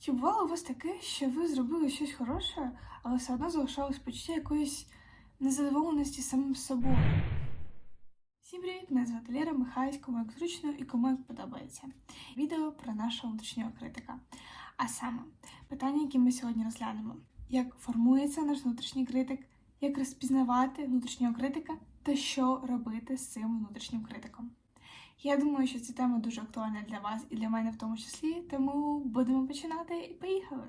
Чи бувало у вас таке, що ви зробили щось хороше, але все одно залишалось почуття якоїсь незадоволеності самим собою? Всім привіт! Мене звати Лера Михайлась, кому як зручно і кому як подобається. Відео про нашого внутрішнього критика. А саме, питання, які ми сьогодні розглянемо: як формується наш внутрішній критик, як розпізнавати внутрішнього критика та що робити з цим внутрішнім критиком. Я думаю, що ця тема дуже актуальна для вас і для мене в тому числі, тому будемо починати і поїхали.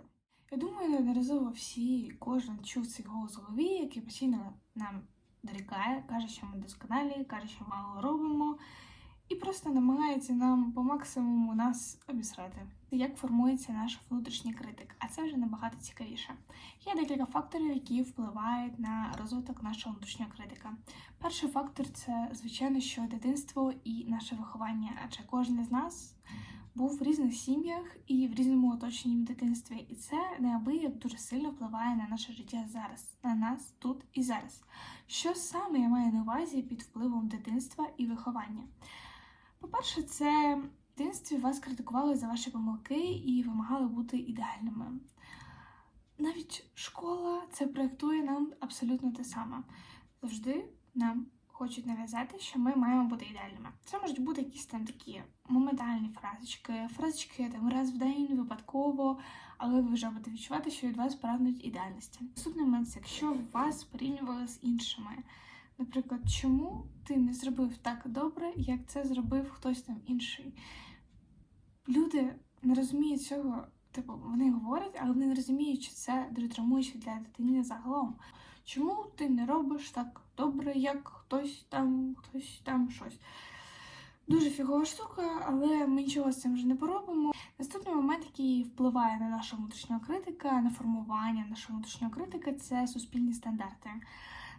Я думаю, неодноразово всі, кожен чув цей голос в голові, який постійно нам дорікає, каже, що ми досконалі, каже, що мало робимо, і просто намагається нам по максимуму нас обісрати. Як формується наш внутрішній критик, а це вже набагато цікавіше. Є декілька факторів, які впливають на розвиток нашого внутрішнього критика. Перший фактор це, звичайно, що дитинство і наше виховання, адже кожен із нас був в різних сім'ях і в різному оточенні в дитинстві, і це неабияк дуже сильно впливає на наше життя зараз, на нас тут і зараз. Що саме я маю на увазі під впливом дитинства і виховання? По-перше, це в дитинстві вас критикували за ваші помилки і вимагали бути ідеальними. Навіть школа це проєктує нам абсолютно те саме. Завжди нам хочуть нав'язати, що ми маємо бути ідеальними. Це можуть бути якісь там такі моментальні фразочки, фразочки там раз в день випадково, але ви вже будете відчувати, що від вас прагнуть ідеальності. Наступний момент, якщо вас порівнювали з іншими. Наприклад, чому ти не зробив так добре, як це зробив хтось там інший? Люди не розуміють цього, типу, вони говорять, але вони не розуміють, що це дуже травмуюче для дитини загалом. Чому ти не робиш так добре, як хтось там, хтось там щось? Дуже фігова штука, але ми нічого з цим вже не поробимо. Наступний момент, який впливає на нашого внутрішнього критика, на формування нашого внутрішнього критика, це суспільні стандарти.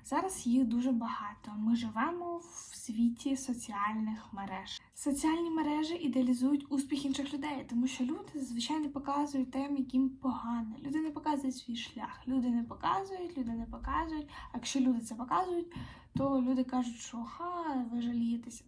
Зараз їх дуже багато. Ми живемо в світі соціальних мереж. Соціальні мережі ідеалізують успіх інших людей, тому що люди зазвичай не показують тим, яким погано. Люди не показують свій шлях. Люди не показують, люди не показують. А якщо люди це показують, то люди кажуть, що ха, ви жалієтеся.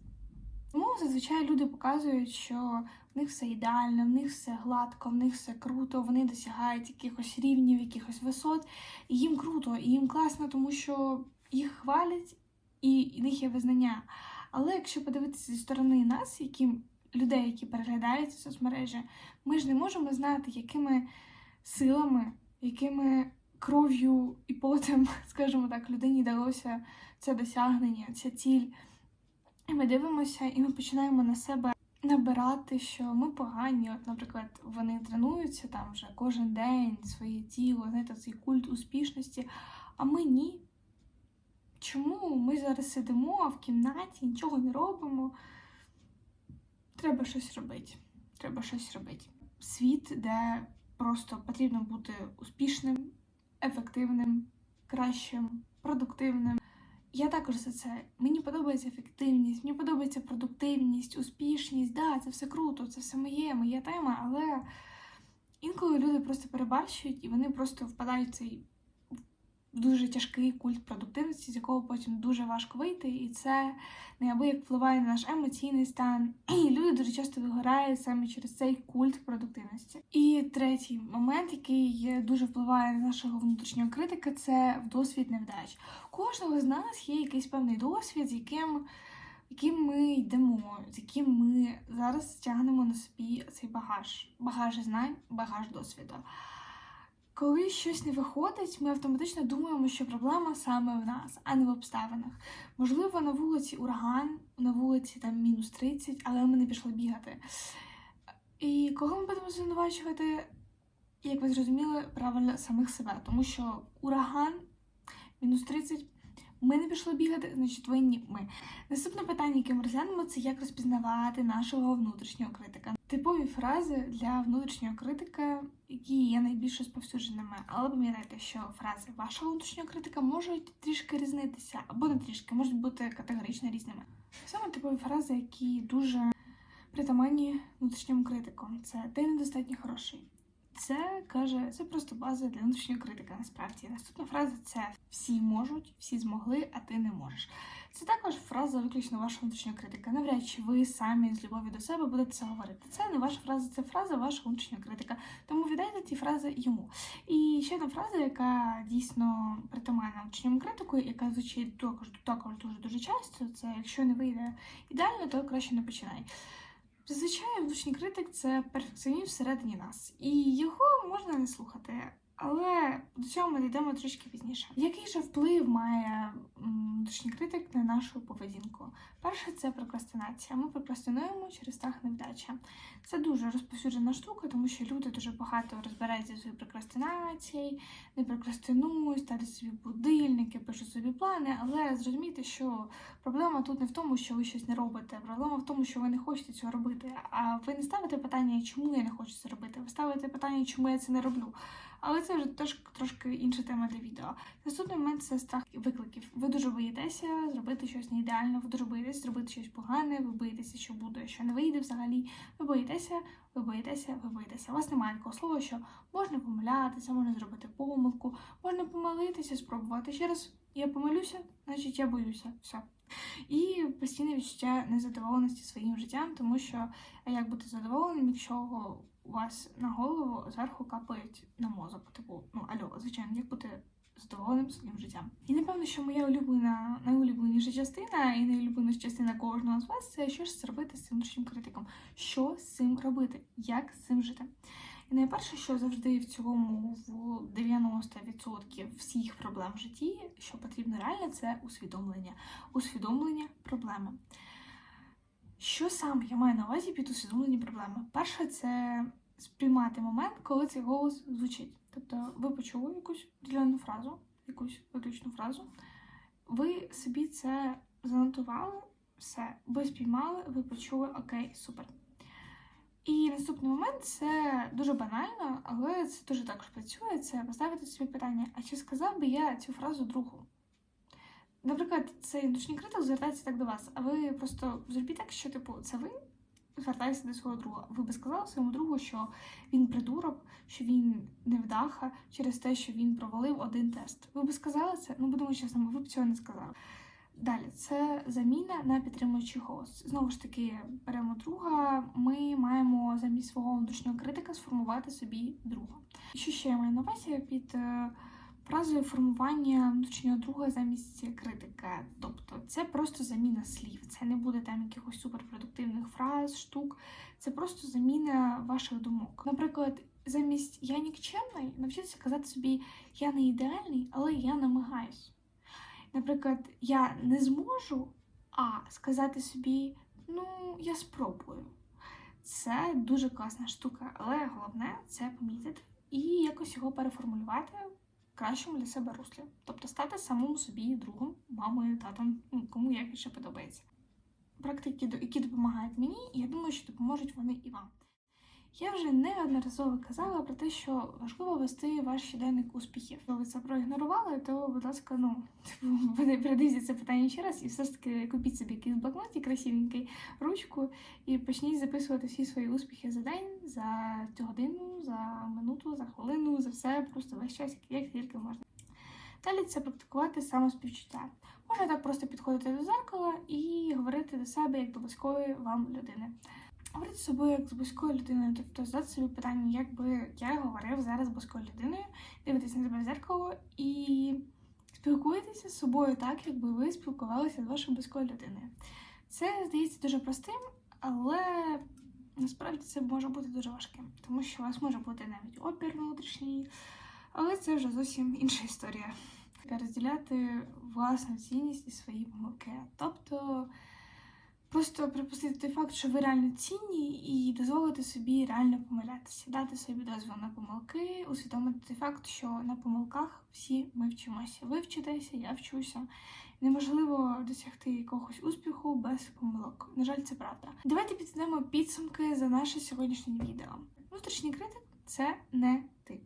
Тому зазвичай люди показують, що в них все ідеально, в них все гладко, в них все круто, вони досягають якихось рівнів, якихось висот, і їм круто, і їм класно, тому що їх хвалять і в них є визнання. Але якщо подивитися зі сторони нас, які людей, які переглядають соцмережі, ми ж не можемо знати, якими силами, якими кров'ю і потом, скажімо так, людині далося це досягнення, ця ціль. І ми дивимося, і ми починаємо на себе набирати, що ми погані. От, наприклад, вони тренуються там вже кожен день своє тіло, знаєте, цей культ успішності, а ми ні. Чому ми зараз сидимо в кімнаті, нічого не робимо? Треба щось робити. Треба щось робити. Світ, де просто потрібно бути успішним, ефективним, кращим, продуктивним. Я також за це. Мені подобається ефективність, мені подобається продуктивність, успішність. Да, це все круто, це все моє, моя тема, але інколи люди просто перебарщують і вони просто впадають в цей дуже тяжкий культ продуктивності, з якого потім дуже важко вийти, і це неабияк впливає на наш емоційний стан. І люди дуже часто вигорають саме через цей культ продуктивності. І третій момент, який дуже впливає на нашого внутрішнього критика, це досвід невдач. У кожного з нас є якийсь певний досвід, з яким. Яким ми йдемо, з яким ми зараз тягнемо на собі цей багаж, багаж знань, багаж досвіду. Коли щось не виходить, ми автоматично думаємо, що проблема саме в нас, а не в обставинах. Можливо, на вулиці ураган, на вулиці там мінус 30, але ми не пішли бігати. І кого ми будемо звинувачувати, як ви зрозуміли, правильно самих себе, тому що ураган, мінус 30, ми не пішли бігати, значить винні ми. Наступне питання, яке ми розглянемо, це як розпізнавати нашого внутрішнього критика. Типові фрази для внутрішнього критика, які є найбільш розповсюдженими. Але пам'ятайте, що фрази вашого внутрішнього критика можуть трішки різнитися, або не трішки, можуть бути категорично різними. Саме типові фрази, які дуже притаманні внутрішньому критику, це ти недостатньо хороший. Це каже, це просто база для внутрішнього критика. Насправді наступна фраза це всі можуть, всі змогли, а ти не можеш. Це також фраза виключно вашого внутрішнього критика. Навряд чи ви самі з любові до себе будете це говорити. Це не ваша фраза, це фраза вашого внутрішнього критика. Тому віддайте ці фрази йому. І ще одна фраза, яка дійсно притаманна учням критику, яка звучить також також дуже дуже часто. Це якщо не вийде ідеально, то краще не починай. Зазвичай влучний критик це перфекціоніст всередині нас, і його можна не слухати. Але до цього ми дійдемо трішки пізніше. Який же вплив має внутрішній критик на нашу поведінку? Перше, це прокрастинація. Ми прокрастинуємо через страх невдачі. Це дуже розповсюджена штука, тому що люди дуже багато розбираються в своїй прокрастинації, не прокрастинують, ставлять собі будильники, пишуть собі плани. Але зрозумійте, що проблема тут не в тому, що ви щось не робите. Проблема в тому, що ви не хочете цього робити. А ви не ставите питання, чому я не хочу це робити. Ви ставите питання, чому я це не роблю. Але це вже теж трошки інша тема для відео. Наступний момент це страх викликів. Ви дуже боїтеся зробити щось не ідеально, ви дуже боїтеся зробити щось погане, ви боїтеся, що буде, що не вийде взагалі. Ви боїтеся, ви боїтеся, ви боїтеся. У вас немає такого слова, що можна помилятися, можна зробити помилку, можна помилитися, спробувати ще раз. Я помилюся, значить я боюся. Все. І постійне відчуття незадоволеності своїм життям, тому що як бути задоволеним, якщо у вас на голову зверху капають на мозок. Типу, ну альо, звичайно, як бути задоволеним своїм життям. І напевно, що моя улюблена, найулюбленіша частина і найулюбленіша частина кожного з вас це що ж зробити з цим внутрішнім критиком. Що з цим робити? Як з цим жити? І найперше, що завжди в цілому в 90% всіх проблем в житті, що потрібно реально, це усвідомлення. Усвідомлення проблеми. Що саме я маю на увазі під усвідомлення проблеми? Перше, це сприймати момент, коли цей голос звучить. Тобто ви почули якусь ділену фразу, якусь виключну фразу, ви собі це занотували, все, ви спіймали, ви почули, окей, супер. І наступний момент це дуже банально, але це дуже також працює. Це поставити собі питання: а чи сказав би я цю фразу другу? Наприклад, цей ночний критик звертається так до вас, а ви просто зробіть так, що типу це ви звертаєтеся до свого друга. Ви би сказали своєму другу, що він придурок, що він невдаха через те, що він провалив один тест. Ви би сказали це? Ну будемо чесними, ви б цього не сказали. Далі це заміна на підтримуючий голос. Знову ж таки, беремо друга. Ми маємо замість свого внутрішнього критика сформувати собі друга. Що ще я маю на увазі під е, фразою формування внутрішнього друга замість критика? Тобто це просто заміна слів. Це не буде там якихось суперпродуктивних фраз, штук. Це просто заміна ваших думок. Наприклад, замість я нікчемний, навчитися казати собі я не ідеальний, але я намагаюсь. Наприклад, я не зможу, а сказати собі, ну, я спробую. Це дуже класна штука, але головне це помітити і якось його переформулювати кращому для себе руслі. Тобто стати самому собі другом, мамою, татом, ну, кому як більше подобається. Практики, які допомагають мені, і я думаю, що допоможуть вони і вам. Я вже неодноразово казала про те, що важливо вести ваш щоденник успіхів. Якщо ви це проігнорували, то, будь ласка, ну типу, передивіться це питання ще раз, і все ж таки купіть собі якийсь блокнот і красивенький ручку, і почніть записувати всі свої успіхи за день, за цю годину, за минуту, за хвилину, за все, просто весь час, як тільки можна. Далі це практикувати самоспівчуття. Можна так просто підходити до зеркала і говорити до себе як до близької вам людини. Говорити з собою як з близькою людиною, тобто задати собі питання, як би я говорив зараз з близькою людиною, дивитися на себе в зеркало і спілкуєтеся з собою так, якби ви спілкувалися з вашою близькою людиною. Це здається дуже простим, але насправді це може бути дуже важким, тому що у вас може бути навіть опір внутрішній, але це вже зовсім інша історія. Розділяти власну цінність і свої помилки. Тобто Просто припустити той факт, що ви реально цінні, і дозволити собі реально помилятися, дати собі дозвіл на помилки, усвідомити той факт, що на помилках всі ми вчимося. Ви вчитеся, я вчуся. Неможливо досягти якогось успіху без помилок. На жаль, це правда. Давайте підведемо підсумки за наше сьогоднішнє відео. Внутрішній критик це не ти.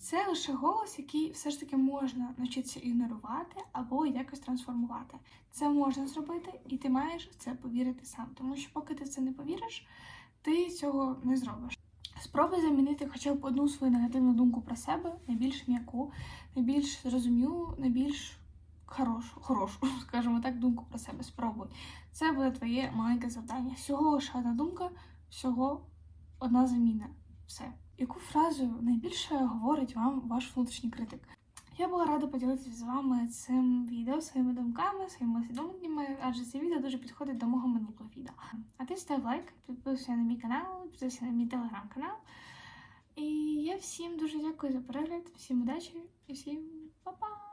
Це лише голос, який все ж таки можна навчитися ігнорувати або якось трансформувати. Це можна зробити, і ти маєш в це повірити сам. Тому що, поки ти в це не повіриш, ти цього не зробиш. Спробуй замінити хоча б одну свою негативну думку про себе на більш м'яку, на більш зрозумілу, на більш хорошу, хорошу, скажімо так, думку про себе. Спробуй. Це буде твоє маленьке завдання. Всього лише одна думка, всього одна заміна. Все. Яку фразу найбільше говорить вам ваш внутрішній критик. Я була рада поділитися з вами цим відео, своїми думками, своїми усвідомленнями, адже це відео дуже підходить до мого минулого відео. А ти став лайк, підписуйся на мій канал, підписуйся на мій телеграм-канал. І я всім дуже дякую за перегляд, всім удачі і всім па-па!